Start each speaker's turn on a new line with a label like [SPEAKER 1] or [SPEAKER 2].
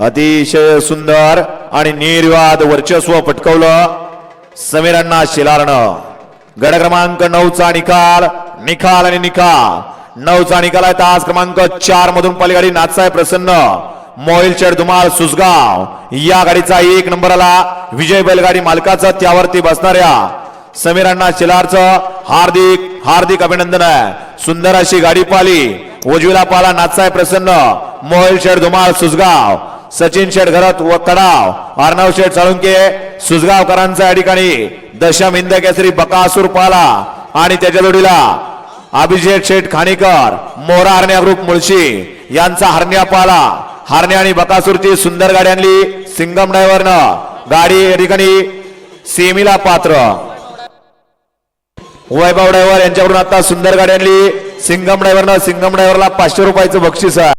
[SPEAKER 1] अतिशय सुंदर आणि निर्वाद वर्चस्व पटकवलं समीरांना शिलारण गड क्रमांक नऊचा निकाल निकाल आणि निकाल. नऊचा निकाल आहे तास क्रमांक चार मधून पलीकडे नाथसाहेब प्रसन्न मोहिल धुमाळ सुसगाव या गाडीचा एक नंबर आला. विजय बैलगाडी मालकाचं त्यावरती बसणाऱ्या समीरांना शिलारचं हार्दिक हार्दिक अभिनंदन आहे. सुंदर अशी गाडी पाली उजवीला पाला नाथसाहेब प्रसन्न मोहिल धुमाळ सुसगाव सचिन शेठ घरात व कडाव अर्णव शेठ साळुंके सुजगावकरांचा या ठिकाणी. दशम हिंद केसरी बकासूर पाला. आणि त्याच्या जोडीला अभिषेक शेठ खाणीकर मोरा हरण्या ग्रुप मुळशी. यांचा हरण्या पाला. हरण्या आणि बकासूरची सुंदर गाडी आणली. सिंगम ड्रायव्हरनं. गाडी या ठिकाणी सेमीला पात्र. वैभव ड्रायव्हर यांच्याकडून आता सुंदर गाडी आणली. सिंगम ड्रायव्हरनं सिंगम ड्रायव्हरला पाचशे रुपयाचं बक्षीस आहे.